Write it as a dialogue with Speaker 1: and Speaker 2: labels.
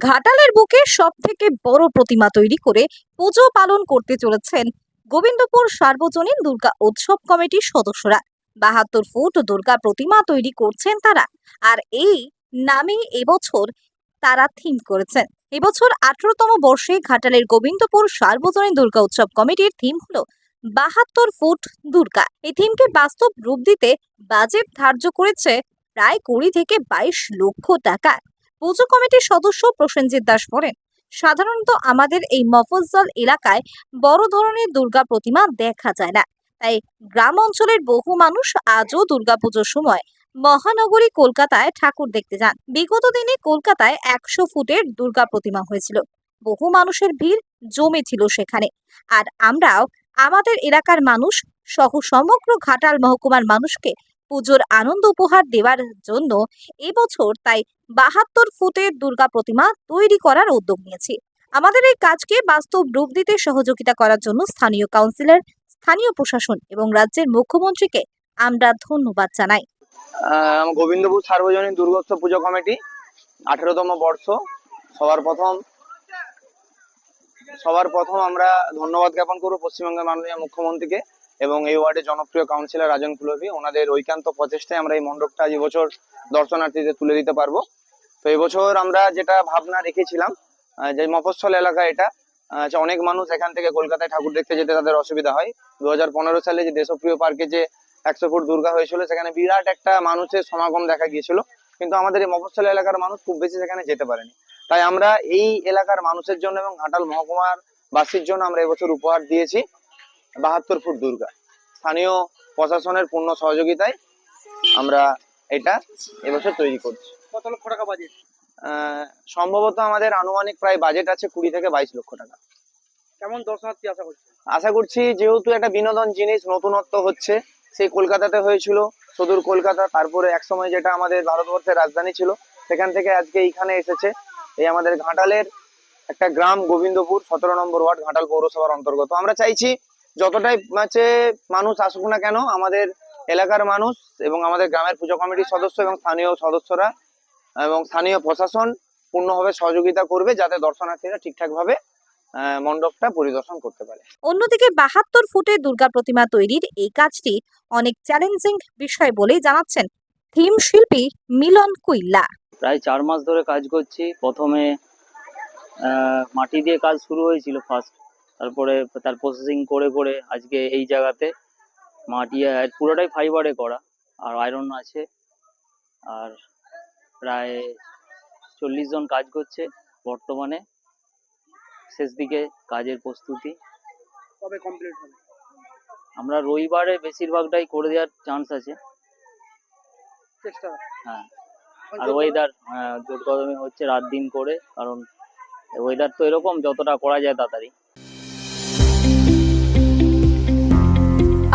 Speaker 1: ঘাটালের বুকে সব থেকে বড় প্রতিমা তৈরি করে পুজো পালন করতে চলেছেন গোবিন্দপুর সার্বজনীন দুর্গা উৎসব কমিটির সদস্যরা। বাহাত্তর ফুট দুর্গা প্রতিমা তৈরি করছেন তারা, আর এই নামে এবছর তারা থিম করেছেন। এবছর আঠারোতম বর্ষে ঘাটালের গোবিন্দপুর সার্বজনীন দুর্গা উৎসব কমিটির থিম হলো বাহাত্তর ফুট দুর্গা। এই থিমকে বাস্তব রূপ দিতে বাজেট ধার্য করেছে প্রায় কুড়ি থেকে বাইশ লক্ষ টাকা। পুজো কমিটির সদস্য প্রসেনজিৎ দাস বলেন, সাধারণত আমাদের এই মফস্বল এলাকায় বড় ধরনের দুর্গা প্রতিমা দেখা যায় না। তাই গ্রাম অঞ্চলের বহু মানুষ আজও দুর্গাপুজোর সময় মহানগরী কলকাতায় ঠাকুর দেখতে যান। বিগত দিনে কলকাতায় একশো ফুটের দুর্গা প্রতিমা হয়েছিল। বহু মানুষের ভিড় জমেছিল সেখানে। আর আমরাও আমাদের এলাকার মানুষ সহ সমগ্র ঘাটাল মহকুমার মানুষকে পুজোর আনন্দ উপহার দেওয়ার জন্য এবছর তাই বাহাত্তর ফুটের দুর্গা প্রতিমা তৈরি করার উদ্যোগ নিয়েছি। আমাদের এই কাজকে বাস্তব রূপ দিতে সহযোগিতা করার জন্য স্থানীয় কাউন্সিলর, স্থানীয় প্রশাসন এবং রাজ্যের মুখ্যমন্ত্রীকে আমরা ধন্যবাদ জানাই।
Speaker 2: গোবিন্দপুর সার্বজনীন দুর্গোৎসব পুজো কমিটি, আঠেরোতম বর্ষ। সবার প্রথম সবার প্রথম আমরা ধন্যবাদ জ্ঞাপন করব পশ্চিমবঙ্গের মাননীয় মুখ্যমন্ত্রীকে। এবং এই ওয়ার্ডের জনপ্রিয় কাউন্সিলর রাজন ফুলবি, ওনাদের ঐকান্ত প্রচেষ্টায় আমরা এই মণ্ডপটা আজ বছর দর্শনার্থীদের তুলে দিতে পারব। তো এবছর আমরা যেটা ভাবনা রেখেছিলাম যে মফস্বল এলাকা এটা যে অনেক মানুষ এখান থেকে কলকাতায় ঠাকুর দেখতে যেতে তাদের অসুবিধা হয়। দু হাজার পনেরো সালে যে দেশপ্রিয় পার্কে যে একশো ফুট দুর্গা হয়েছিল, সেখানে বিরাট একটা মানুষের সমাগম দেখা গিয়েছিল। কিন্তু আমাদের এই মফস্বল এলাকার মানুষ খুব বেশি সেখানে যেতে পারেনি। তাই আমরা এই এলাকার মানুষের জন্য এবং ঘাটাল মহকুমার বাসীর জন্য আমরা এবছর উপহার দিয়েছি। বাহাত্তর ফুট দুর্গা। স্থানীয় প্রশাসনের পূর্ণ সহযোগিতায় আমরা এটা এবছর তৈরি করছি।
Speaker 3: কত লক্ষ টাকা বাজেট
Speaker 2: সম্ভবত আমাদের আনুমানিক প্রায় বাজেট আছে কুড়ি থেকে বাইশ লক্ষ টাকা।
Speaker 3: কেমন দর্শনার্থী আশা করছেন?
Speaker 2: আশা করছি যেহেতু একটা বিনোদন জিনিস নতুনত্ব হচ্ছে সেই কলকাতাতে হয়েছিল সুদূর কলকাতা তারপরে একসময় যেটা আমাদের ভারতবর্ষের রাজধানী ছিল সেখান থেকে আজকে এইখানে এসেছে। এই আমাদের ঘাটালের একটা গ্রাম গোবিন্দপুর সতেরো নম্বর ওয়ার্ড ঘাটাল পৌরসভার অন্তর্গত। আমরা চাইছি যতটাই হচ্ছে মানুষ আসুক না কেন আমাদের এলাকার মানুষ এবং আমাদের গ্রামের পুজো কমিটির সদস্য এবং স্থানীয় সদস্যরা এবং স্থানীয় প্রশাসন পূর্ণভাবে সহযোগিতা করবে যাতে দর্শনার্থীরা ঠিকঠাক ভাবে আহ, মণ্ডপটা পরিদর্শন করতে পারে।
Speaker 1: অন্যদিকে বাহাত্তর ফুটে দুর্গা প্রতিমা তৈরির এই কাজটি অনেক চ্যালেঞ্জিং বিষয় বলেই জানাচ্ছেন থিম শিল্পী মিলন কুইল্লা।
Speaker 4: প্রায় চার মাস ধরে কাজ করছি। প্রথমে আহ, মাটি দিয়ে কাজ শুরু হয়েছিল ফার্স্ট তারপরে তার প্রসেসিং করে করে আজকে এই জায়গাতে মাটি আর পুরোটাই ফাইবারে করা আর আয়রন আছে। আর প্রায় চল্লিশ জন কাজ করছে বর্তমানে। শেষ দিকে কাজের প্রস্তুতি।
Speaker 3: কবে কমপ্লিট হবে?
Speaker 4: আমরা রবিবারে বেশিরভাগটাই করে দেওয়ার চান্স আছে।
Speaker 3: চেষ্টা
Speaker 4: হ্যাঁ। আর ওয়েদার হ্যাঁ জোর কদমে হচ্ছে রাত দিন করে কারণ ওয়েদার তো এরকম যতটা করা যায় তাড়াতাড়ি।